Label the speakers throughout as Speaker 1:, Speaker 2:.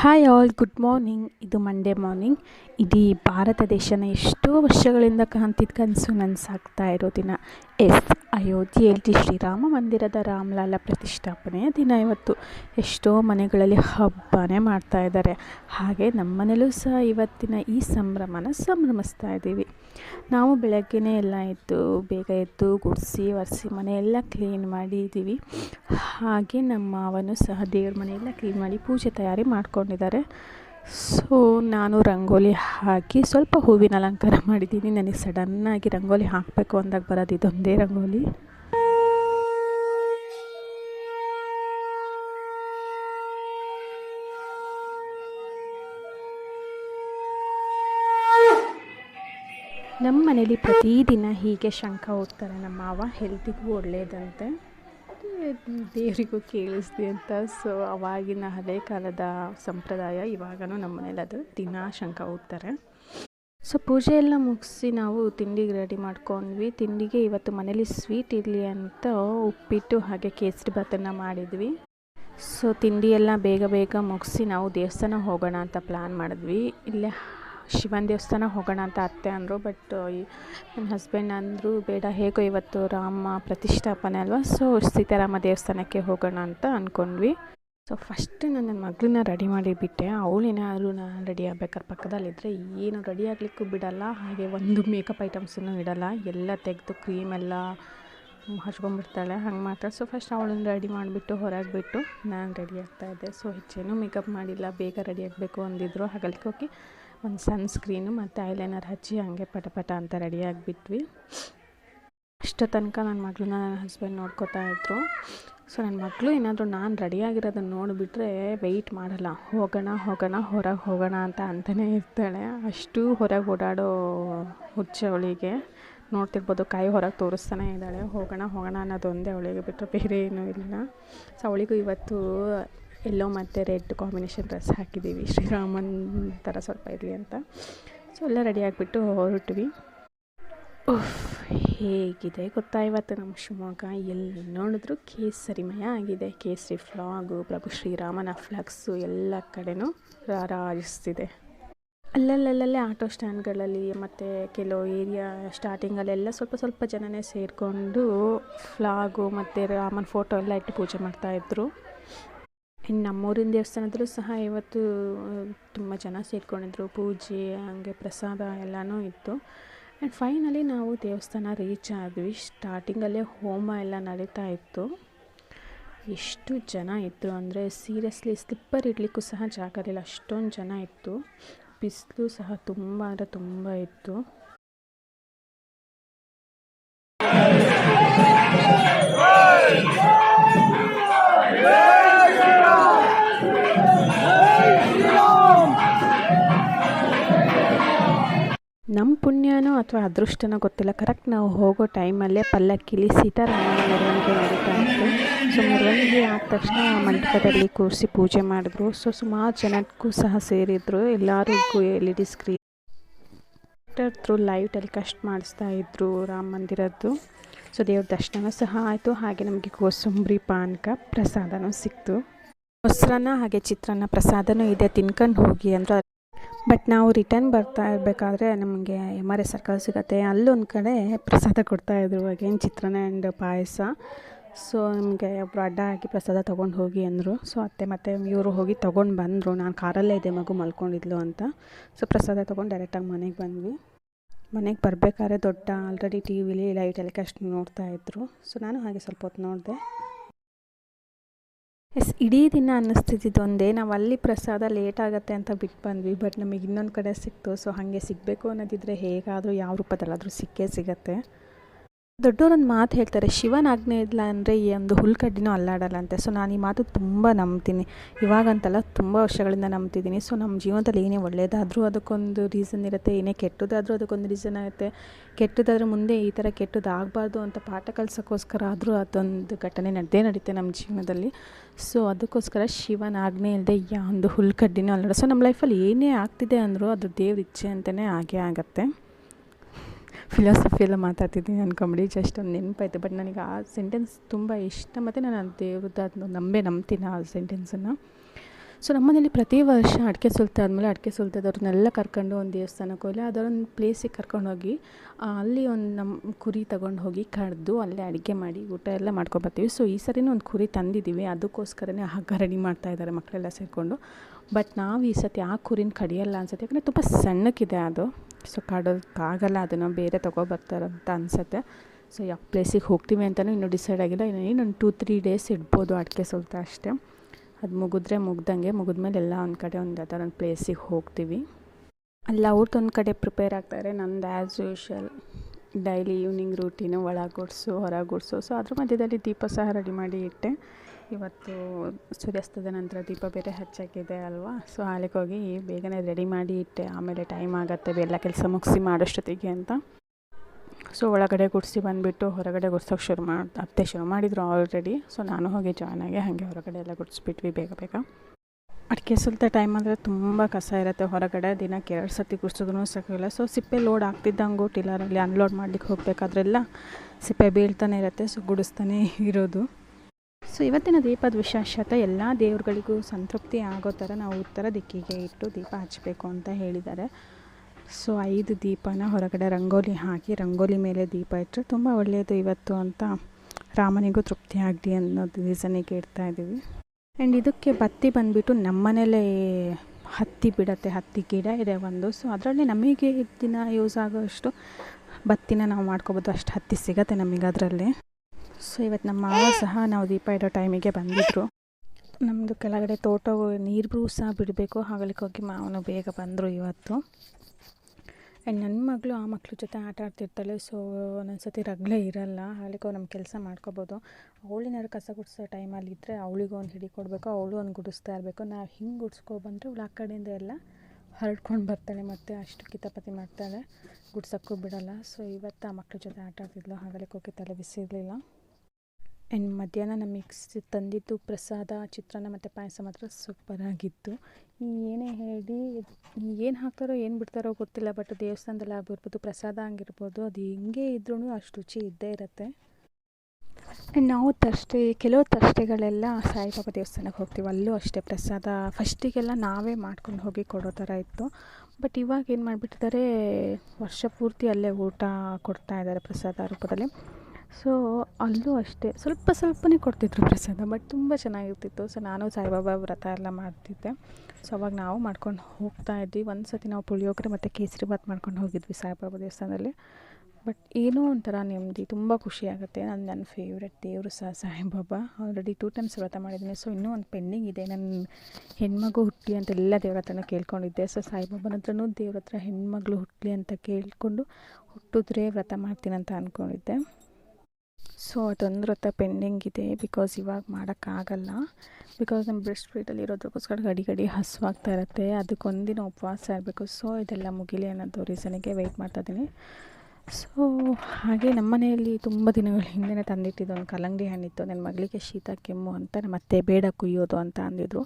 Speaker 1: Hi all good morning ಇದು Monday morning ಇಡೀ ಭಾರತ ದೇಶನ ಎಷ್ಟೋ ವರ್ಷಗಳಿಂದ ಕಾಣ್ತಿದ್ದ ಕನಸು ನನಸಾಗ್ತಾ ಇರೋ ದಿನ. ಎಸ್, ಅಯೋಧ್ಯೆಯಲ್ಲಿ ಶ್ರೀರಾಮ ಮಂದಿರದ ರಾಮಲಾಲ ಪ್ರತಿಷ್ಠಾಪನೆಯ ದಿನ ಇವತ್ತು. ಎಷ್ಟೋ ಮನೆಗಳಲ್ಲಿ ಹಬ್ಬನೇ ಮಾಡ್ತಾ ಇದ್ದಾರೆ. ಹಾಗೆ ನಮ್ಮ ಮನೇಲೂ ಸಹ ಇವತ್ತಿನ ಈ ಸಂಭ್ರಮನ ಸಂಭ್ರಮಿಸ್ತಾ ಇದ್ದೀವಿ. ನಾವು ಬೆಳಗ್ಗೆನೇ ಎಲ್ಲ ಎದ್ದು, ಬೇಗ ಎದ್ದು, ಗುಡಿಸಿ, ಒರೆಸಿ ಮನೆಯೆಲ್ಲ ಕ್ಲೀನ್ ಮಾಡಿದ್ದೀವಿ ಹಾಗೆ ನಮ್ಮ ಮಾವನು ಸಹ ದೇವ್ರ ಮನೆಯೆಲ್ಲ ಕ್ಲೀನ್ ಮಾಡಿ ಪೂಜೆ ತಯಾರಿ ಮಾಡ್ಕೊಂಡಿದ್ದಾರೆ. ಸೊ ನಾನು ರಂಗೋಲಿ ಹಾಕಿ ಸ್ವಲ್ಪ ಹೂವಿನ ಅಲಂಕಾರ ಮಾಡಿದ್ದೀನಿ. ನನಗೆ ಸಡನ್ನಾಗಿ ರಂಗೋಲಿ ಹಾಕಬೇಕು ಅಂದಾಗ ಬರೋದು ಇದೊಂದೇ ರಂಗೋಲಿ. ನಮ್ಮ ಮನೇಲಿ ಪ್ರತಿದಿನ ಹೀಗೆ ಶಂಖ ಓದ್ತಾರೆ ನಮ್ಮ ಮಾವ ಹೆಲ್ತಿಗೂ ಒಳ್ಳೆಯದಂತೆ ದೇವರಿಗೂ ಕೇಳಿಸ್ತಿ ಅಂತ. ಸೊ ಅವಾಗಿನ ಹಳೆ ಕಾಲದ ಸಂಪ್ರದಾಯ ಇವಾಗನೂ ನಮ್ಮ ಮನೇಲಿ ಅದು ದಿನ ಶಂಕ ಹೋಗ್ತಾರೆ. ಸೊ ಪೂಜೆ ಎಲ್ಲ ಮುಗಿಸಿ ನಾವು ತಿಂಡಿಗೆ ರೆಡಿ ಮಾಡ್ಕೊಂಡ್ವಿ. ತಿಂಡಿಗೆ ಇವತ್ತು ಮನೇಲಿ ಸ್ವೀಟ್ ಇರಲಿ ಅಂತ ಉಪ್ಪಿಟ್ಟು ಹಾಗೆ ಕೇಸರಿ ಭಾತನ್ನು ಮಾಡಿದ್ವಿ. ಸೊ ತಿಂಡಿ ಎಲ್ಲ ಬೇಗ ಬೇಗ ಮುಗಿಸಿ ನಾವು ದೇವಸ್ಥಾನ ಹೋಗೋಣ ಅಂತ ಪ್ಲ್ಯಾನ್ ಮಾಡಿದ್ವಿ. ಇಲ್ಲೇ ಶಿವನ ದೇವಸ್ಥಾನ ಹೋಗೋಣ ಅಂತ ಅತ್ತೆ ಅಂದರು ಬಟ್ ನನ್ನ ಹಸ್ಬೆಂಡ್ ಅಂದರು, ಬೇಡ, ಹೇಗೋ ಇವತ್ತು ರಾಮ ಪ್ರತಿಷ್ಠಾಪನೆ ಅಲ್ವಾ ಸೊ ಸೀತಾರಾಮ ದೇವಸ್ಥಾನಕ್ಕೆ ಹೋಗೋಣ ಅಂತ ಅಂದ್ಕೊಂಡ್ವಿ ಸೊ ಫಸ್ಟ್ ನಾನು ನನ್ನ ಮಗಳನ್ನ ರೆಡಿ ಮಾಡಿಬಿಟ್ಟೆ ಅವಳೇನಾದರೂ ನಾನು ರೆಡಿ ಆಗ್ಬೇಕಾದ್ರೆ ಪಕ್ಕದಲ್ಲಿದ್ದರೆ ಏನು ರೆಡಿ ಆಗಲಿಕ್ಕೂ ಬಿಡಲ್ಲ, ಹಾಗೆ ಒಂದು ಮೇಕಪ್ ಐಟಮ್ಸನ್ನು ಇಡಲ್ಲ. ಎಲ್ಲ ತೆಗೆದು ಕ್ರೀಮೆಲ್ಲ ಹಚ್ಕೊಂಡ್ಬಿಡ್ತಾಳೆ, ಹಂಗೆ ಮಾತ್ರ. ಸೊ ಫಸ್ಟ್ ಅವಳನ್ನ ರೆಡಿ ಮಾಡಿಬಿಟ್ಟು ಹೊರಗೆ ಬಿಟ್ಟು ನಾನು ರೆಡಿ ಆಗ್ತಾಯಿದ್ದೆ ಸೊ ಹೆಚ್ಚೇನು ಮೇಕಪ್ ಮಾಡಿಲ್ಲ, ಬೇಗ ರೆಡಿ ಆಗಬೇಕು ಅಂದಿದ್ರು. ಹಾಗಲ್ಕೋಕಿ ಹೋಗಿ ಒಂದು ಸನ್ಸ್ಕ್ರೀನು ಮತ್ತು ಐಲೈನರ್ ಹಚ್ಚಿ ಹಂಗೆ ಪಟ ಪಟ ಅಂತ ರೆಡಿ ಆಗಿಬಿಟ್ವಿ. ಅಷ್ಟು ತನಕ ನನ್ನ ಮಗಳನ್ನ ನನ್ನ ಹಸ್ಬೆಂಡ್ ನೋಡ್ಕೋತಾ ಇದ್ರು. ಸೊ ನನ್ನ ಮಗಳು ಏನಾದರೂ ನಾನು ರೆಡಿಯಾಗಿರೋದನ್ನು ನೋಡಿಬಿಟ್ರೆ ವೆಯ್ಟ್ ಮಾಡಲ್ಲ. ಹೋಗೋಣ ಹೋಗೋಣ, ಹೊರಗೆ ಹೋಗೋಣ ಅಂತ ಅಂತಲೇ ಇರ್ತಾಳೆ. ಅಷ್ಟು ಹೊರಗೆ ಓಡಾಡೋ ಹುಚ್ಚ ಅವಳಿಗೆ. ನೋಡ್ತಿರ್ಬೋದು ಕೈ ಹೊರಗೆ ತೋರಿಸ್ತಾನೆ ಇದ್ದಾಳೆ. ಹೋಗೋಣ ಹೋಗೋಣ ಅನ್ನೋದೊಂದೇ ಅವಳಿಗೆ ಬಿಟ್ಟರೆ ಬೇರೆ ಏನೂ ಇಲ್ಲ ಸೊ ಅವಳಿಗೂ ಇವತ್ತು ಎಲ್ಲೋ ಮತ್ತು ರೆಡ್ ಕಾಂಬಿನೇಷನ್ ಡ್ರೆಸ್ ಹಾಕಿದ್ದೀವಿ. ಶ್ರೀರಾಮನ್ ಥರ ಸ್ವಲ್ಪ ಇರಲಿ ಅಂತ. ಸೊ, ಎಲ್ಲ ರೆಡಿ ಆಗಿಬಿಟ್ಟು ಹೊರಟ್ವಿ. ಉಫ್, ಹೇಗಿದೆ ಗೊತ್ತಾ ಇವತ್ತು ನಮ್ಮ ಶಿವಮೊಗ್ಗ? ಎಲ್ಲಿ ನೋಡಿದ್ರು ಕೇಸರಿಮಯ ಆಗಿದೆ. ಕೇಸರಿ ಫ್ಲಾಗು ಪ್ರಭು ಶ್ರೀರಾಮನ ಫ್ಲಾಗ್ಸು ಎಲ್ಲ ಕಡೆನೂ ರಾರಾಜಿಸ್ತಿದೆ. ಅಲ್ಲಲ್ಲಲ್ಲೇ ಆಟೋ ಸ್ಟ್ಯಾಂಡ್ಗಳಲ್ಲಿ ಮತ್ತು ಕೆಲವು ಏರಿಯಾ ಸ್ಟಾರ್ಟಿಂಗಲ್ಲೆಲ್ಲ ಸ್ವಲ್ಪ ಸ್ವಲ್ಪ ಜನನೇ ಸೇರಿಕೊಂಡು ಫ್ಲಾಗು ಮತ್ತು ರಾಮನ ಫೋಟೋ ಎಲ್ಲ ಇಟ್ಟು ಪೂಜೆ ಮಾಡ್ತಾಯಿದ್ರು ಇನ್ನು ನಮ್ಮೂರಿನ ದೇವಸ್ಥಾನದಲ್ಲೂ ಸಹ ಇವತ್ತು ತುಂಬ ಜನ ಸೇರಿಕೊಂಡಿದ್ರು. ಪೂಜೆ, ಹಾಗೆ ಪ್ರಸಾದ ಎಲ್ಲನೂ ಇತ್ತು. ಆ್ಯಂಡ್ ಫೈನಲಿ ನಾವು ದೇವಸ್ಥಾನ ರೀಚ್ ಆದ್ವಿ. ಸ್ಟಾರ್ಟಿಂಗಲ್ಲೇ ಹೋಮ ಎಲ್ಲ ನಡೀತಾ ಇತ್ತು. ಎಷ್ಟು ಜನ ಇದ್ದರು ಅಂದರೆ ಸೀರಿಯಸ್ಲಿ ಸ್ಲಿಪ್ಪರ್ ಇಡಲಿಕ್ಕೂ ಸಹ ಜಾಗ ಇರಲಿಲ್ಲ. ಅಷ್ಟೊಂದು ಜನ ಇತ್ತು. ಬಿಸಿಲು ಸಹ ತುಂಬ ಅಂದರೆ ತುಂಬ ಇತ್ತು. ನಮ್ಮ ಪುಣ್ಯನೋ ಅಥವಾ ಅದೃಷ್ಟನೋ ಗೊತ್ತಿಲ್ಲ. ಕರೆಕ್ಟ್ ನಾವು ಹೋಗೋ ಟೈಮಲ್ಲೇ ಪಲ್ಲಕ್ಕಿಲಿ ಸೀತಾರಾಮನ ಮೆರವಣಿಗೆ ನಡೀತಾ ಇತ್ತು. ಸೊ ಮೆರವಣಿಗೆ ಆದ ತಕ್ಷಣ ಮಂಟಪದಲ್ಲಿ ಕೂರಿಸಿ ಪೂಜೆ ಮಾಡಿದ್ರು. ಸೊ ಸುಮಾರು ಜನಕ್ಕೂ ಸಹ ಸೇರಿದ್ರು. ಎಲ್ಲರಿಗೂ L E D screen through live telecast ಮಾಡಿಸ್ತಾ ಇದ್ರು ರಾಮ ಮಂದಿರದ್ದು. ಸೊ ದೇವ್ರ ದರ್ಶನವೂ ಸಹ ಆಯಿತು. ಹಾಗೆ ನಮಗೆ ಕೋಸಂಬರಿ ಪಾನಕ, ಪ್ರಸಾದನೂ ಸಿಕ್ತು. ಮೊಸರನ್ನ ಹಾಗೆ ಚಿತ್ರಾನ್ನ ಪ್ರಸಾದನೂ ಇದೆ. ತಿನ್ಕೊಂಡು ಹೋಗಿ ಅಂದರೆ. ಬಟ್ ನಾವು ರಿಟರ್ನ್ ಬರ್ತಾ ಇರಬೇಕಾದ್ರೆ ನಮಗೆ ಎಂ ಆರ್ ಎಸ್ ಸರ್ಕಲ್ ಸಿಗುತ್ತೆ. ಅಲ್ಲೊಂದು ಕಡೆ ಪ್ರಸಾದ ಕೊಡ್ತಾಯಿದ್ರು ಅಗೇನ್ ಚಿತ್ರಾನ್ನ ಆ್ಯಂಡ್ ಪಾಯಸ. ಸೊ ನಮಗೆ ಒಬ್ಬರು ಅಡ್ಡ ಹಾಕಿ ಪ್ರಸಾದ ತೊಗೊಂಡು ಹೋಗಿ ಅಂದರು. ಸೊ ಅತ್ತೆ ಮತ್ತೆ ಇವರು ಹೋಗಿ ತೊಗೊಂಡು ಬಂದರು. ನಾನು ಕಾರಲ್ಲೇ ಇದೆ ಮಗು ಮಲ್ಕೊಂಡಿದ್ಲು ಅಂತ. ಸೊ ಪ್ರಸಾದ ತೊಗೊಂಡು ಡೈರೆಕ್ಟಾಗಿ ಮನೆಗೆ ಬಂದ್ವಿ. ಮನೆಗೆ ಬರಬೇಕಾದ್ರೆ ದೊಡ್ಡ ಆಲ್ರೆಡಿ ಟಿ ವಿಲಿ ಲೈವ್ ಟೆಲಿಕಾಸ್ಟ್ ನೋಡ್ತಾಯಿದ್ರು ಸೊ ನಾನು ಹಾಗೆ ಸ್ವಲ್ಪ ಹೊತ್ತು ನೋಡಿದೆ. ಎಸ್, ಇಡೀ ದಿನ ಅನ್ನಿಸ್ತಿದ್ದು ಒಂದೇ ನಾವು ಅಲ್ಲಿ ಪ್ರಸಾದ ಲೇಟ್ ಆಗುತ್ತೆ ಅಂತ ಬಿಟ್ಟು ಬಂದ್ವಿ ಬಟ್ ನಮಗೆ ಇನ್ನೊಂದು ಕಡೆ ಸಿಕ್ತು ಸೊ ಹಾಗೆ ಸಿಗಬೇಕು ಅನ್ನೋದಿದ್ರೆ ಹೇಗಾದರೂ ಯಾವ ರೂಪದಲ್ಲಾದರೂ ಸಿಕ್ಕೇ ಸಿಗತ್ತೆ. ದೊಡ್ಡವರೊಂದು ಮಾತು ಹೇಳ್ತಾರೆ, ಶಿವನ ಆಜ್ಞೆ ಇಲ್ಲ ಅಂದರೆ ಈ ಒಂದು ಹುಲ್ಕಡ್ಡಿನೂ ಅಲ್ಲಾಡಲ್ಲಂತೆ. ಸೊ ನಾನು ಈ ಮಾತು ತುಂಬ ನಂಬ್ತೀನಿ. ಇವಾಗಂತಲ್ಲ ತುಂಬ ವರ್ಷಗಳಿಂದ ನಂಬ್ತಿದ್ದೀನಿ. ಸೊ ನಮ್ಮ ಜೀವನದಲ್ಲಿ ಏನೇ ಒಳ್ಳೆಯದಾದರೂ ಅದಕ್ಕೊಂದು ರೀಸನ್ ಇರುತ್ತೆ, ಏನೇ ಕೆಟ್ಟದಾದರೂ ಅದಕ್ಕೊಂದು ರೀಸನ್ ಆಗುತ್ತೆ ಕೆಟ್ಟದಾದ್ರೆ ಮುಂದೆ ಈ ಥರ ಕೆಟ್ಟದ್ದು ಆಗಬಾರ್ದು ಅಂತ ಪಾಠ ಕಲ್ಸೋಕ್ಕೋಸ್ಕರ ಆದರೂ ಅದೊಂದು ಘಟನೆ ನಡೆದೇ ನಡೀತೆ ನಮ್ಮ ಜೀವನದಲ್ಲಿ. ಸೊ ಅದಕ್ಕೋಸ್ಕರ ಶಿವನ ಆಜ್ಞೆ ಇಲ್ಲದೆ ಯಾವೊಂದು ಹುಲ್ಕಡ್ಡಿನೂ ಅಲ್ಲಾಡ. ಸೊ ನಮ್ಮ ಲೈಫಲ್ಲಿ ಏನೇ ಆಗ್ತಿದೆ ಅಂದರೂ ಅದು ದೇವ್ರ ಇಚ್ಛೆ ಅಂತಲೇ ಆಗೇ ಆಗುತ್ತೆ. ಫಿಲಾಸಫಿ ಎಲ್ಲ ಮಾತಾಡ್ತಿದ್ದೀನಿ ಅನ್ಕೊಂಬಿಡಿ ಜಸ್ಟ್ ಒಂದು ನೆನಪಾಯ್ತು. ಬಟ್ ನನಗೆ ಆ ಸೆಂಟೆನ್ಸ್ ತುಂಬ ಇಷ್ಟ. ಮತ್ತು ನಾನು ದೇವ್ರದ್ದು ಅದನ್ನ ನಂಬೇ ನಂಬ್ತೀನಿ ಆ ಸೆಂಟೆನ್ಸನ್ನು ಸೊ ನಮ್ಮನೇಲಿ ಪ್ರತಿ ವರ್ಷ ಅಡಿಕೆ ಸುಲ್ತಾ ಆದಮೇಲೆ ಅಡಿಕೆ ಸುಲ್ತದವ್ರನ್ನೆಲ್ಲ ಕರ್ಕೊಂಡು ಒಂದು ದೇವಸ್ಥಾನಕ್ಕೆ ಹೋಗಲಿ ಅದರೊಂದು ಪ್ಲೇಸಿಗೆ ಕರ್ಕೊಂಡೋಗಿ ಅಲ್ಲಿ ಒಂದು ನಮ್ಮ ಕುರಿ ತಗೊಂಡು ಹೋಗಿ ಕಡ್ದು ಅಲ್ಲೇ ಅಡುಗೆ ಮಾಡಿ, ಊಟ ಎಲ್ಲ ಮಾಡ್ಕೊಬರ್ತೀವಿ ಸೊ ಈ ಸರಿನೂ ಒಂದು ಕುರಿ ತಂದಿದ್ದೀವಿ. ಅದಕ್ಕೋಸ್ಕರನೇ ಹಗ್ಗ ರೆಡಿ ಮಾಡ್ತಾ ಇದ್ದಾರೆ ಮಕ್ಕಳೆಲ್ಲ ಸೇರಿಕೊಂಡು. ಬಟ್ ನಾವು ಈ ಸತಿ ಆ ಕುರಿನ ಕಡಿಯಲ್ಲ ಅನ್ಸುತ್ತೆ. ಯಾಕಂದರೆ ತುಂಬ ಸಣ್ಣಕ್ಕಿದೆ ಅದು. ಸೊ ಕಾಡೋದಕ್ಕಾಗಲ್ಲ ಅದನ್ನು ಬೇರೆ ತೊಗೊಬರ್ತಾರಂತ ಅನಿಸುತ್ತೆ. ಸೊ ಯಾವ ಪ್ಲೇಸಿಗೆ ಹೋಗ್ತೀವಿ ಅಂತಲೂ ಇನ್ನೂ ಡಿಸೈಡ್ ಆಗಿಲ್ಲ. ಇನ್ನೊಂದು ಟೂ ತ್ರೀ ಡೇಸ್ ಇಡ್ಬೋದು ಅಡಿಕೆ ಸುಲ್ತ ಅಷ್ಟೇ. ಅದು ಮುಗಿದ್ರೆ ಮುಗ್ದಂಗೆ, ಮುಗಿದ್ಮೇಲೆ ಎಲ್ಲ ಒಂದು ಕಡೆ ಒಂದು ಯಾವ್ದಾರು ಒಂದು ಪ್ಲೇಸಿಗೆ ಹೋಗ್ತೀವಿ. ಅಲ್ಲಿ ಅವ್ರದ್ದೊಂದು ಕಡೆ ಪ್ರಿಪೇರ್ ಆಗ್ತಾರೆ, ನಂದು as usual daily evening routine ಒಳಗೆ ಗುಡಿಸು, ಹೊರಗೆ ಗುಡಿಸು. ಸೊ ಅದ್ರ ಮಧ್ಯದಲ್ಲಿ ದೀಪ ಸಹ ರೆಡಿ ಮಾಡಿ ಇಟ್ಟೆ. ಇವತ್ತು ಸೂರ್ಯಾಸ್ತದ ನಂತರ ದೀಪ ಬೇರೆ ಹಚ್ಚಾಕಿದೆ ಅಲ್ವಾ? ಸೊ ಅಲ್ಲಿಗೆ ಹೋಗಿ ಬೇಗನೆ ರೆಡಿ ಮಾಡಿ ಇಟ್ಟೆ. ಆಮೇಲೆ ಟೈಮ್ ಆಗುತ್ತೆ ಎಲ್ಲ ಕೆಲಸ ಮುಗಿಸಿ ಮಾಡೋಷ್ಟೊತ್ತಿಗೆ ಅಂತ. ಸೊ ಒಳಗಡೆ ಗುಡಿಸಿ ಬಂದುಬಿಟ್ಟು ಹೊರಗಡೆ ಗುಡ್ಸೋಕೆ ಶುರು ಮಾಡಿ, ಅತ್ತೆ ಶುರು ಮಾಡಿದರು ಆಲ್ರೆಡಿ ಸೊ ನಾನು ಹೋಗಿ ಜಾಯ್ನ್ ಆಗಿ ಹಾಗೆ ಹೊರಗಡೆ ಎಲ್ಲ ಗುಡಿಸ್ಬಿಟ್ವಿ ಬೇಗ ಬೇಗ. ಅಡಿಕೆ ಸುಲ್ತ ಟೈಮ್ ಅಂದರೆ ತುಂಬ ಕಸ ಇರುತ್ತೆ ಹೊರಗಡೆ. ದಿನಕ್ಕೆ ಎರಡು ಸರ್ತಿ ಗುಡಿಸಿದ್ರೂ ಸಾಕಿಲ್ಲ ಸೊ ಸಿಪ್ಪೆ ಲೋಡ್ ಆಗ್ತಿದ್ದಂಗೂ ಟಿಲ್ಲರಲ್ಲಿ ಅನ್ಲೋಡ್ ಮಾಡ್ಲಿಕ್ಕೆ ಹೋಗಬೇಕಾದ್ರೆಲ್ಲ ಸಿಪ್ಪೆ ಬೀಳ್ತಾನೆ ಇರುತ್ತೆ. ಸೊ ಗುಡಿಸ್ತಾನೆ ಇರೋದು. ಸೊ ಇವತ್ತಿನ ದೀಪದ ವಿಶೇಷತೆ ಎಲ್ಲ ದೇವ್ರುಗಳಿಗೂ ಸಂತೃಪ್ತಿ ಆಗೋ ಥರ ನಾವು ಉತ್ತರ ದಿಕ್ಕಿಗೆ ಇಟ್ಟು ದೀಪ ಹಚ್ಚಬೇಕು ಅಂತ ಹೇಳಿದ್ದಾರೆ. ಸೊ ಐದು ದೀಪನ ಹೊರಗಡೆ ರಂಗೋಲಿ ಹಾಕಿ, ರಂಗೋಲಿ ಮೇಲೆ ದೀಪ ಇಟ್ಟರೆ ತುಂಬ ಒಳ್ಳೆಯದು ಇವತ್ತು ಅಂತ ರಾಮನಿಗೂ ತೃಪ್ತಿ ಆಗಲಿ ಅನ್ನೋದು ರೀಸನಿಗೆ ಇಡ್ತಾ ಇದ್ದೀವಿ. ಆ್ಯಂಡ್ ಇದಕ್ಕೆ ಬತ್ತಿ ಬಂದುಬಿಟ್ಟು ನಮ್ಮನೇಲೇ ಹತ್ತಿ ಬಿಡತ್ತೆ, ಹತ್ತಿ ಗಿಡ ಇದೆ ಒಂದು. ಸೊ ಅದರಲ್ಲಿ ನಮಗೆ ದಿನ ಯೂಸ್ ಆಗೋಷ್ಟು ಬತ್ತಿನ ನಾವು ಮಾಡ್ಕೊಬೋದು. ಅಷ್ಟು ಹತ್ತಿ ಸಿಗತ್ತೆ ನಮಗೆ ಅದರಲ್ಲಿ. ಸೊ ಇವತ್ತು ನಮ್ಮ ಮಾವ ಸಹ ನಾವು ದೀಪ ಇಡೋ ಟೈಮಿಗೆ ಬಂದಿದ್ದರು ನಮ್ಮದು ಕೆಳಗಡೆ ತೋಟ ನೀರು ಸಹ ಬಿಡಬೇಕು. ಹೋಗಿ ಮಾವನು ಬೇಗ ಬಂದರು ಇವತ್ತು. ಆ್ಯಂಡ್ ನನ್ನ ಮಗಳು ಆ ಮಕ್ಳ ಜೊತೆ ಆಟ ಆಡ್ತಿರ್ತಾಳೆ ಸೊ ಒಂದೊಂದು ಸತಿ ರಗಳೆ ಇರಲ್ಲ. ಹಾಲಿಗೆ ನಮ್ಮ ಕೆಲಸ ಮಾಡ್ಕೋಬೋದು. ಅವಳಿನಾರು ಕಸ ಗುಡಿಸೋ ಟೈಮಲ್ಲಿ ಇದ್ದರೆ ಅವಳಿಗೂ ಒಂದು ಹಿಡಿ ಕೊಡಬೇಕು, ಅವಳು ಒಂದು ಗುಡಿಸ್ತಾ ಇರಬೇಕು. ನಾವು ಹಿಂಗೆ ಗುಡಿಸ್ಕೊ ಬಂದರೆ ಅವಳು ಆ ಕಡೆಯಿಂದ ಎಲ್ಲ ಹರಡ್ಕೊಂಡು ಬರ್ತಾಳೆ ಮತ್ತು ಅಷ್ಟು ಕಿತಾಪತಿ ಮಾಡ್ತಾಳೆ. ಗುಡ್ಸೋಕ್ಕೂ ಬಿಡಲ್ಲ. ಸೊ ಇವತ್ತು ಆ ಮಕ್ಳ ಜೊತೆ ಆಟ ಆಡ್ತಿದ್ಲು. ಹಾಗಲಿಕ್ಕೆ ಹೋಗಿ ತಲೆ ಬಿಸಿರಲಿಲ್ಲ. ಆ್ಯಂಡ್ ಮಧ್ಯಾಹ್ನ ನಮಗೆ ತಂದಿದ್ದು ಪ್ರಸಾದ, ಚಿತ್ರಾನ್ನ ಮತ್ತು ಪಾಯಸ ಮಾತ್ರ ಸೂಪರಾಗಿತ್ತು ಏನೇ ಹೇಳಿ, ಏನು ಹಾಕ್ತಾರೋ, ಏನು ಬಿಡ್ತಾರೋ ಗೊತ್ತಿಲ್ಲ ಬಟ್ ದೇವಸ್ಥಾನದಲ್ಲಿ ಆಗಿರ್ಬೋದು, ಪ್ರಸಾದ ಆಗಿರ್ಬೋದು, ಅದು ಹೆಂಗೆ ಇದ್ರೂ ಅಷ್ಟು ರುಚಿ ಇದ್ದೇ ಇರುತ್ತೆ. ಆ್ಯಂಡ್ ನಾವು ತರ್ಸ್ಡೇ ಕೆಲವು ತರ್ಸ್ಡೇಗಳೆಲ್ಲ ಸಾಯಿಬಾಬಾ ದೇವಸ್ಥಾನಕ್ಕೆ ಹೋಗ್ತೀವಿ. ಅಲ್ಲೂ ಅಷ್ಟೇ ಪ್ರಸಾದ. ಫಸ್ಟಿಗೆಲ್ಲ ನಾವೇ ಮಾಡ್ಕೊಂಡು ಹೋಗಿ ಕೊಡೋ ಥರ ಇತ್ತು. ಬಟ್ ಇವಾಗ ಏನು ಮಾಡಿಬಿಟ್ಟಿದ್ದಾರೆ ವರ್ಷ ಪೂರ್ತಿ ಅಲ್ಲೇ ಊಟ ಕೊಡ್ತಾ ಇದ್ದಾರೆ ಪ್ರಸಾದ ರೂಪದಲ್ಲಿ. ಸೊ, ಅಲ್ಲೂ ಅಷ್ಟೇ. ಸ್ವಲ್ಪ ಸ್ವಲ್ಪನೇ ಕೊಡ್ತಿದ್ರು ಪ್ರಸಾದ ಬಟ್ ತುಂಬ ಚೆನ್ನಾಗಿರ್ತಿತ್ತು. ಸೊ, ನಾನು ಸಾಯಿಬಾಬಾ ವ್ರತ ಎಲ್ಲ ಮಾಡ್ತಿದ್ದೆ. ಸೊ, ಅವಾಗ ನಾವು ಮಾಡ್ಕೊಂಡು ಹೋಗ್ತಾ ಇದ್ವಿ. ಒಂದು ಸತಿ ನಾವು ಪುಳಿಯೋಗರೆ ಮತ್ತು ಕೇಸರಿಬಾತ್ ಮಾಡ್ಕೊಂಡು ಹೋಗಿದ್ವಿ ಸಾಯಿಬಾಬಾ ದೇವಸ್ಥಾನದಲ್ಲಿ. ಬಟ್ ಏನೋ ಒಂಥರ ನೆಮ್ಮದಿ, ತುಂಬ ಖುಷಿ ಆಗುತ್ತೆ. ನಾನು ನನ್ನ ಫೇವ್ರೆಟ್ ದೇವರು ಸಹ ಸಾಯಿಬಾಬಾ. ಆಲ್ರೆಡಿ ಟೂ ಟೈಮ್ಸ್ ವ್ರತ ಮಾಡಿದ್ದೀನಿ. ಸೊ ಇನ್ನೂ ಒಂದು ಪೆಂಡಿಂಗ್ ಇದೆ. ನನ್ನ ಹೆಣ್ಮಗು ಹುಟ್ಟಿ ಅಂತ ಎಲ್ಲ ದೇವ್ರ ಹತ್ರನೂ ಕೇಳ್ಕೊಂಡಿದ್ದೆ. ಸೊ ಸಾಯಿಬಾಬನ ಹತ್ರನೂ ದೇವ್ರ ಹತ್ರ ಹೆಣ್ಮಗಳು ಹುಟ್ಟಲಿ ಅಂತ ಕೇಳಿಕೊಂಡು ಹುಟ್ಟಿದ್ರೆ ವ್ರತ ಮಾಡ್ತೀನಿ ಅಂತ ಅಂದ್ಕೊಂಡಿದ್ದೆ ಸೊ ಅದೊಂದು ವ್ರತ ಪೆಂಡಿಂಗ್ ಇದೆ ಬಿಕಾಸ್ ಇವಾಗ ಮಾಡೋಕ್ಕಾಗಲ್ಲ. ಬಿಕಾಸ್ ನಮ್ಮ ಬ್ರೆಸ್ಟ್ ಫೀಟಲ್ಲಿ ಇರೋದಕ್ಕೋಸ್ಕರ ಗಡಿ ಗಡಿ ಹಸುವಾಗ್ತಾ ಇರುತ್ತೆ. ಅದಕ್ಕೊಂದಿನ ಉಪವಾಸ ಇರಬೇಕು. ಸೊ ಇದೆಲ್ಲ ಮುಗಿಲಿ ಅನ್ನೋದು ರೀಸನಿಗೆ ವೆಯ್ಟ್ ಮಾಡ್ತಾಯಿದ್ದೀನಿ ಸೊ ಹಾಗೆ ನಮ್ಮ ಮನೆಯಲ್ಲಿ ತುಂಬ ದಿನಗಳ ಹಿಂದೆ ತಂದಿಟ್ಟಿದ್ದು ಒಂದು ಕಲ್ಲಂಗಡಿ ಹಣ್ಣಿತ್ತು. ನನ್ನ ಮಗಳಿಗೆ ಶೀತ ಕೆಮ್ಮು ಅಂತ, ಮತ್ತೆ ಬೇಡ ಕುಯ್ಯೋದು ಅಂತ ಅಂದಿದ್ರು.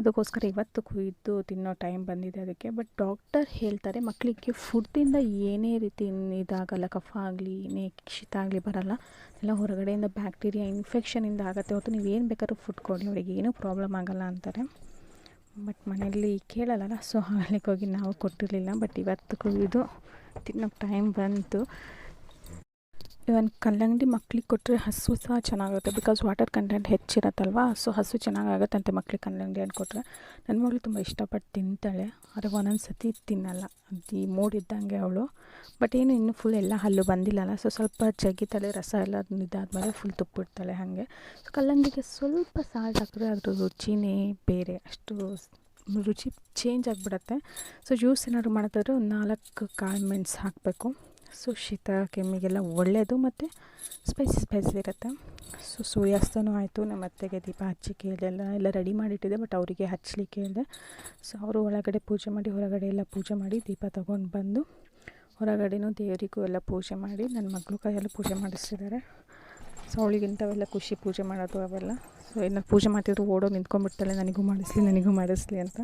Speaker 1: ಅದಕ್ಕೋಸ್ಕರ ಇವತ್ತು ಕುಯ್ದು ತಿನ್ನೋ ಟೈಮ್ ಬಂದಿದೆ ಅದಕ್ಕೆ. ಬಟ್ ಡಾಕ್ಟರ್ ಹೇಳ್ತಾರೆ ಮಕ್ಕಳಿಗೆ ಫುಡ್ಡಿಂದ ಏನೇ ರೀತಿ ಇದಾಗಲ್ಲ ಕಫ ಆಗಲಿ ಶೀತ ಆಗಲಿ ಬರಲ್ಲ. ಎಲ್ಲ ಹೊರಗಡೆಯಿಂದ ಬ್ಯಾಕ್ಟೀರಿಯಾ ಇನ್ಫೆಕ್ಷನಿಂದ ಆಗುತ್ತೆ. ಹೊರತು ನೀವು ಏನು ಬೇಕಾದ್ರೂ ಫುಡ್ ಕೊಡಿ, ಅವರಿಗೆ ಏನೂ ಪ್ರಾಬ್ಲಮ್ ಆಗಲ್ಲ ಅಂತಾರೆ. ಬಟ್ ಮನೆಯಲ್ಲಿ ಕೇಳಲ್ಲ ಸೊ ಹೋಗಿ ನಾವು ಕೊಟ್ಟಿರಲಿಲ್ಲ. ಬಟ್ ಇವತ್ತು ಕುಯ್ದು ತಿನ್ನೋಕ್ಕೆ ಟೈಮ್ ಬಂತು. ಇವನ್ ಕಲ್ಲಂಗಡಿ ಮಕ್ಳಿಗೆ ಕೊಟ್ಟರೆ ಹಸು ಸಹ ಚೆನ್ನಾಗುತ್ತೆ. ಬಿಕಾಸ್ ವಾಟರ್ ಕಂಟೆಂಟ್ ಹೆಚ್ಚಿರತ್ತಲ್ವ ಸೊ ಹಸು ಚೆನ್ನಾಗಾಗತ್ತಂತೆ ಮಕ್ಳಿಗೆ ಕಲ್ಲಂಗಡಿ ಹಣ್ಣು ಕೊಟ್ಟರೆ ನನ್ನ ಮಗಳು ತುಂಬ ಇಷ್ಟಪಟ್ಟು ತಿಂತಾಳೆ. ಆದರೆ ಒಂದೊಂದು ಸತಿ ತಿನ್ನಲ್ಲ. ಅದು ಮೂಡಿದ್ದಂಗೆ ಅವಳು. ಬಟ್ ಏನು, ಇನ್ನೂ ಫುಲ್ ಎಲ್ಲ ಹಲ್ಲು ಬಂದಿಲ್ಲಲ್ಲ. ಸೊ ಸ್ವಲ್ಪ ಜಗಿತಾಳೆ, ರಸ ಎಲ್ಲ ಇದಾದಮೇಲೆ ಫುಲ್ ತುಪ್ಪಿಡ್ತಾಳೆ ಹಾಗೆ. ಸೊ ಕಲ್ಲಂಗಡಿಗೆ ಸ್ವಲ್ಪ ಸಾಲ್ಟ್ ಹಾಕಿದ್ರೆ ಅದ್ರ ರುಚಿನೇ ಬೇರೆ. ಅಷ್ಟು ರುಚಿ ಚೇಂಜ್ ಆಗಿಬಿಡತ್ತೆ. ಸೊ ಜ್ಯೂಸ್ ಏನಾದ್ರು ಮಾಡೋದಾದ್ರೆ ಒಂದು ನಾಲ್ಕು ಕಾಳು ಮೆಣಸು ಹಾಕಬೇಕು. ಸೊ ಶೀತ ಕೆಮ್ಮಿಗೆಲ್ಲ ಒಳ್ಳೆಯದು ಮತ್ತು ಸ್ಪೈಸಿ ಸ್ಪೈಸಿ ಇರುತ್ತೆ. ಸೊ ಸೂರ್ಯಾಸ್ತನೂ ಆಯಿತು, ನಮ್ಮ ಅತ್ತೆಗೆ ದೀಪ ಹಚ್ಚಿ ಕೇಳಿದೆಲ್ಲ ಎಲ್ಲ ರೆಡಿ ಮಾಡಿಟ್ಟಿದೆ ಬಟ್ ಅವರಿಗೆ ಹಚ್ಚಲಿಕ್ಕೆ ಹೇಳಿದೆ ಸೊ ಅವರು ಒಳಗಡೆ ಪೂಜೆ ಮಾಡಿ, ಹೊರಗಡೆ ಎಲ್ಲ ಪೂಜೆ ಮಾಡಿ ದೀಪ ತೊಗೊಂಡು ಬಂದು ಹೊರಗಡೆನೂ ದೇವರಿಗೂ ಎಲ್ಲ ಪೂಜೆ ಮಾಡಿ ನನ್ನ ಮಗಳು ಕೈಯೆಲ್ಲ ಪೂಜೆ ಮಾಡಿಸ್ತಿದ್ದಾರೆ. ಸೊ ಅವಳಿಗಿಂತವೆಲ್ಲ ಖುಷಿ ಪೂಜೆ ಮಾಡೋದು ಅವೆಲ್ಲ. ಸೊ ಏನಾರು ಪೂಜೆ ಮಾಡ್ತಿದ್ರು, ಓಡೋ ನಿಂತ್ಕೊಂಡ್ಬಿಡ್ತಾಳೆ, ನನಗೂ ಮಾಡಿಸ್ಲಿ ನನಗೂ ಮಾಡಿಸ್ಲಿ ಅಂತ.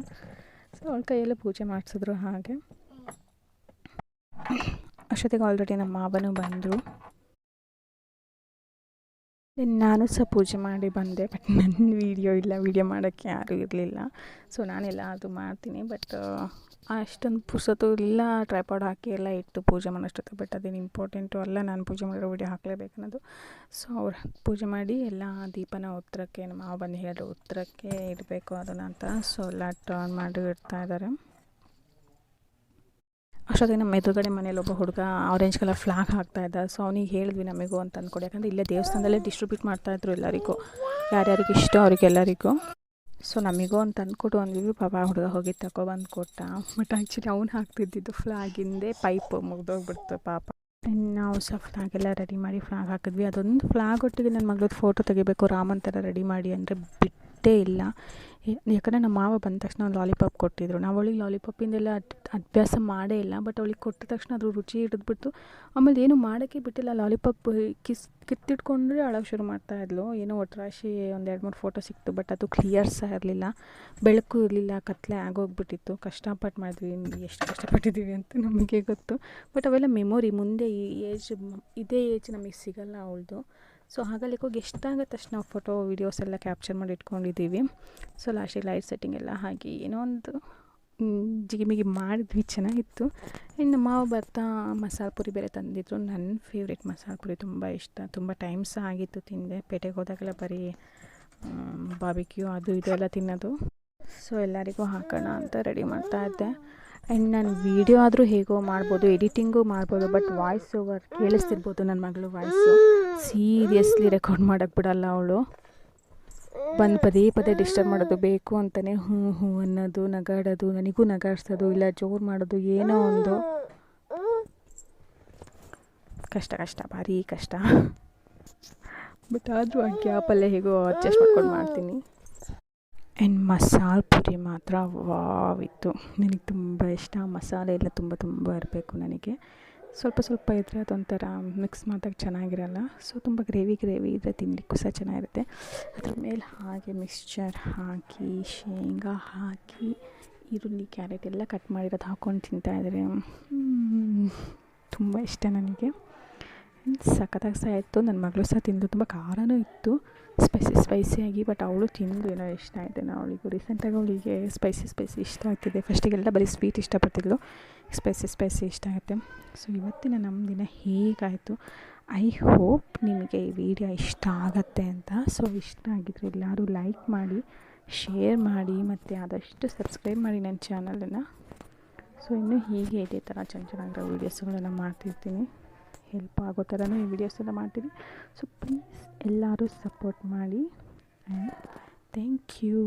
Speaker 1: ಸೊ ಅವಳ ಕೈಯೆಲ್ಲ ಪೂಜೆ ಮಾಡಿಸಿದ್ರು ಹಾಗೆ. ಅಷ್ಟೊತ್ತಿಗೆ ಆಲ್ರೆಡಿ ನಮ್ಮ ಮಾವನೂ ಬಂದರು. ನಾನು ಸಹ ಪೂಜೆ ಮಾಡಿ ಬಂದೆ ಬಟ್ ನನ್ನ ವೀಡಿಯೋ ಇಲ್ಲ ವೀಡಿಯೋ ಮಾಡೋಕ್ಕೆ ಯಾರೂ ಇರಲಿಲ್ಲ. ಸೊ ನಾನೆಲ್ಲ ಅದು ಮಾಡ್ತೀನಿ ಬಟ್ ಅಷ್ಟೊಂದು ಪುರ್ಸೊತ್ತು ಇಲ್ಲ ಟ್ರೈಪಾಡ್ ಹಾಕಿ ಎಲ್ಲ ಇಟ್ಟು ಪೂಜೆ ಮಾಡೋಷ್ಟೊತ್ತು ಬಟ್ ಅದೇನು ಇಂಪಾರ್ಟೆಂಟು ಅಲ್ಲ, ನಾನು ಪೂಜೆ ಮಾಡಿರೋ ವೀಡಿಯೋ ಹಾಕಲೇಬೇಕು ಅನ್ನೋದು ಸೊ ಅವ್ರು ಪೂಜೆ ಮಾಡಿ ಎಲ್ಲ ದೀಪನ ಉತ್ತರಕ್ಕೆ, ನಮ್ಮ ಮಾವ ಬಂದು ಹೇಳಿದ್ರು ಉತ್ತರಕ್ಕೆ ಇಡಬೇಕು ಅದನ್ನು ಅಂತ ಸೊ ಎಲ್ಲ ಟರ್ನ್ ಮಾಡಿ ಇಡ್ತಾ ಇದ್ದಾರೆ. ಅಷ್ಟೊತ್ತಿಗೆ ನಮ್ಮ ಎದುರುಗಡೆ ಮನೇಲಿ ಒಬ್ಬ ಹುಡುಗ ಆರೆಂಜ್ ಕಲರ್ ಫ್ಲಾಗ್ ಹಾಕ್ತಾ ಇದ್ದ. ಸೊ ಅವ್ನಿಗೆ ಹೇಳಿದ್ವಿ ನಮಗೂ ಅಂತ ಅಂದ್ಕೊಡಿ. ಯಾಕಂದರೆ ಇಲ್ಲೇ ದೇವಸ್ಥಾನದಲ್ಲೇ ಡಿಸ್ಟ್ರಿಬ್ಯೂಟ್ ಮಾಡ್ತಾಯಿದ್ರು ಎಲ್ಲರಿಗೂ. ಯಾರ್ಯಾರಿಗೆ ಇಷ್ಟ ಅವ್ರಿಗೆಲ್ಲರಿಗೂ. ಸೊ ನಮಗೂ ಅಂತ ಅಂದ್ಕೊಟ್ಟು ಅಂದ್ವಿ ಪಾಪ ಹುಡುಗ ಹೋಗಿ ತಗೊಬಂದು ಕೊಟ್ಟ. ಬಟ್ ಆ್ಯಕ್ಚುಲಿ ಅವ್ನು ಹಾಕ್ತಿದ್ದಿದ್ದು ಫ್ಲಾಗಿಂದೇ ಪೈಪ್ ಮುಗ್ದೋಗ್ಬಿಡ್ತು ಪಾಪ. ನಾವು ಸಹ ಫ್ಲಾಗೆಲ್ಲ ರೆಡಿ ಮಾಡಿ ಫ್ಲಾಗ್ ಹಾಕಿದ್ವಿ. ಅದೊಂದು ಫ್ಲಾಗ್ ಒಟ್ಟಿಗೆ ನನ್ನ ಮಗಳದ್ದು ಫೋಟೋ ತೆಗಿಬೇಕು. ರಾಮನ್ ಥರ ರೆಡಿ ಮಾಡಿ ಅಂದರೆ ಬಿಟ್ಟೇ ಇಲ್ಲ. ಯಾಕಂದರೆ ನಮ್ಮ ಮಾವ ಬಂದ ತಕ್ಷಣ ಲಾಲಿಪಾಪ್ ಕೊಟ್ಟಿದ್ರು. ನಾವು ಅವಳಿಗೆ ಲಾಲಿಪಾಪಿಂದೆಲ್ಲ ಅಭ್ಯಾಸ ಮಾಡೇ ಇಲ್ಲ ಬಟ್ ಅವಳಿಗೆ ಕೊಟ್ಟ ತಕ್ಷಣ ಅದ್ರ ರುಚಿ ಹಿಡಿದ್ಬಿಟ್ಟು ಆಮೇಲೆ ಏನು ಮಾಡೋಕ್ಕೆ ಬಿಟ್ಟಿಲ್ಲ. ಲಾಲಿಪಾಪ್ ಕಿಸ್, ಕಿತ್ತಿಟ್ಕೊಂಡ್ರೆ ಅಳೋಕೆ ಶುರು ಮಾಡ್ತಾಯಿದ್ಲು ಏನೋ ಒಟ್ರಾಶಿ ಒಂದು ಎರಡು ಮೂರು ಫೋಟೋ ಸಿಕ್ತು ಬಟ್ ಅದು ಕ್ಲಿಯರ್ ಸಹ ಇರಲಿಲ್ಲ. ಬೆಳಕು ಇರಲಿಲ್ಲ ಕತ್ತಲೆ ಆಗೋಗ್ಬಿಟ್ಟಿತ್ತು. ಕಷ್ಟಪಟ್ಟು ಮಾಡಿದ್ವಿ, ಎಷ್ಟು ಕಷ್ಟಪಟ್ಟಿದ್ದೀವಿ ಅಂತ ನಮಗೆ ಗೊತ್ತು. ಬಟ್ ಅವೆಲ್ಲ ಮೆಮೊರಿ ಮುಂದೆ ಈ ಏಜ್ ಇದೇ ಏಜ್ ನಮಗೆ ಸಿಗಲ್ಲ ಅವಳದು. ಸೊ ಹಾಗಾಗಿ ಹೋಗಿ ಎಷ್ಟಾಗತ್ತೆ ಅಷ್ಟು ನಾವು ಫೋಟೋ ವೀಡಿಯೋಸ್ ಎಲ್ಲ ಕ್ಯಾಪ್ಚರ್ ಮಾಡಿ ಇಟ್ಕೊಂಡಿದ್ದೀವಿ. ಸೊ ಲಾಸ್ಟಿಗೆ ಲೈಟ್ ಸೆಟ್ಟಿಂಗ್ ಎಲ್ಲ ಹಾಕಿ ಏನೋ ಒಂದು ಜಿಗಿಮಿಗಿ ಮಾಡಿದ್ವಿ, ಚೆನ್ನಾಗಿತ್ತು. ಇನ್ನು ಮಾವು ಬರ್ತಾ ಮಸಾಲೆ ಪುರಿ ಬೇರೆ ತಂದಿದ್ರು. ನನ್ನ ಫೇವ್ರೆಟ್ ಮಸಾಲೆ ಪುರಿ ತುಂಬ ಇಷ್ಟ. ತುಂಬ ಟೈಮ್ ಸಹ ಆಗಿತ್ತು ತಿಂದೆ. ಪೇಟೆಗೆ ಹೋದಾಗೆಲ್ಲ ಬರೀ ಬಾಬಿಕ್ಯೂ ಅದು ಇದು ಎಲ್ಲ ತಿನ್ನೋದು. ಸೊ ಎಲ್ಲರಿಗೂ ಹಾಕೋಣ ಅಂತ ರೆಡಿ ಮಾಡ್ತಾ ಇದ್ದೆ. ಆ್ಯಂಡ್ ನಾನು ವೀಡಿಯೋ ಆದರೂ ಹೇಗೋ ಮಾಡ್ಬೋದು ಎಡಿಟಿಂಗು ಮಾಡ್ಬೋದು ಬಟ್ ವಾಯ್ಸ್ ಓವರ್ ಕೇಳಿಸ್ತಿರ್ಬೋದು ನನ್ನ ಮಗಳು ವಾಯ್ಸು ಸೀರಿಯಸ್ಲಿ ರೆಕಾರ್ಡ್ ಮಾಡೋಕ್ಕೆ ಬಿಡಲ್ಲ ಅವಳು. ಬಂದು ಪದೇ ಪದೇ ಡಿಸ್ಟರ್ಬ್ ಮಾಡೋದು ಬೇಕು ಅಂತಲೇ ಹ್ಞೂ ಹ್ಞೂ ಅನ್ನೋದು, ನಗಾಡೋದು, ನನಗೂ ನಗಾಡ್ಸೋದು, ಇಲ್ಲ ಜೋರು ಮಾಡೋದು, ಏನೋ ಒಂದು. ಕಷ್ಟ ಕಷ್ಟ, ಭಾರಿ ಕಷ್ಟ. ಬಟ್ ಆದರೂ ಆ ಗ್ಯಾಪಲ್ಲೇ ಹೇಗೋ ಅಡ್ಜಸ್ಟ್ ಮಾಡ್ಕೊಂಡು ಮಾಡ್ತೀನಿ. ಆ್ಯಂಡ್ ಮಸಾಲೆ ಪುರಿ ಮಾತ್ರ, ವಾವಿತ್ತು. ನನಗೆ ತುಂಬ ಇಷ್ಟ? ಮಸಾಲೆ ಎಲ್ಲ ತುಂಬ ತುಂಬ ಇರಬೇಕು ನನಗೆ. ಸ್ವಲ್ಪ ಸ್ವಲ್ಪ ಇದ್ದರೆ ಅದೊಂಥರ ಮಿಕ್ಸ್ ಮಾಡಿದಾಗ ಚೆನ್ನಾಗಿರಲ್ಲ. ಸೊ ತುಂಬ ಗ್ರೇವಿ ಗ್ರೇವಿ ಇದ್ದರೆ ತಿನ್ನಲಿಕ್ಕೂ ಸಹ ಚೆನ್ನಾಗಿರುತ್ತೆ. ಅದ್ರ ಮೇಲೆ ಹಾಗೆ ಮಿಕ್ಸ್ಚರ್ ಹಾಕಿ, ಶೇಂಗಾ ಹಾಕಿ, ಈರುಳ್ಳಿ ಕ್ಯಾರೆಟ್ ಎಲ್ಲ ಕಟ್ ಮಾಡಿರೋದು ಹಾಕ್ಕೊಂಡು ತಿಂತಾಯಿದ್ರೆ ತುಂಬ ಇಷ್ಟ ನನಗೆ. ಸಖತ್ತಾಗಿ ಸಹ ಇತ್ತು. ನನ್ನ ಮಗಳು ಸಹ ತಿಂದು, ತುಂಬ ಖಾರನೂ ಇತ್ತು. ಸ್ಪೈಸಿ ಸ್ಪೈಸಿಯಾಗಿ ಬಟ್ ಅವಳು ತಿಂದು ಏನೋ ಇಷ್ಟ ಆಯಿತು ಅವಳಿಗೂ. ರೀಸೆಂಟಾಗಿ ಅವಳಿಗೆ ಸ್ಪೈಸಿ ಸ್ಪೈಸಿ ಇಷ್ಟ ಆಗ್ತಿದೆ. ಫಸ್ಟಿಗೆಲ್ಲ ಬರೀ ಸ್ವೀಟ್ ಇಷ್ಟಪಡ್ತಿದ್ಳು ಸ್ಪೈಸಿ ಸ್ಪೈಸಿ ಇಷ್ಟ ಆಗುತ್ತೆ. ಸೊ ಇವತ್ತಿನ ನಮ್ಮ ದಿನ ಹೀಗಾಯಿತು? ಐ ಹೋಪ್ ನಿಮಗೆ ಈ ವಿಡಿಯೋ ಇಷ್ಟ ಆಗುತ್ತೆ ಅಂತ. ಸೊ ಇಷ್ಟ ಆಗಿದ್ರೆ ಎಲ್ಲರೂ ಲೈಕ್ ಮಾಡಿ ಶೇರ್ ಮಾಡಿ, ಮತ್ತು ಆದಷ್ಟು ಸಬ್ಸ್ಕ್ರೈಬ್ ಮಾಡಿ ನನ್ನ ಚಾನಲನ್ನು ಸೊ ಇನ್ನೂ ಹೀಗೆ ಇದೇ ಥರ ಚೆನ್ನ ಚೆನ್ನಾಗಿರೋ ವೀಡಿಯೋಸ್ಗಳನ್ನು ಮಾಡ್ತಿರ್ತೀನಿ. ಹೆಲ್ಪ್ ಆಗೋ ಥರನೂ ಈ ವಿಡಿಯೋಸ್ ಎಲ್ಲ ಮಾಡ್ತೀನಿ. ಸೊ ಪ್ಲೀಸ್ ಎಲ್ಲರೂ ಸಪೋರ್ಟ್ ಮಾಡಿ ಆ್ಯಂಡ್ ಥ್ಯಾಂಕ್ ಯು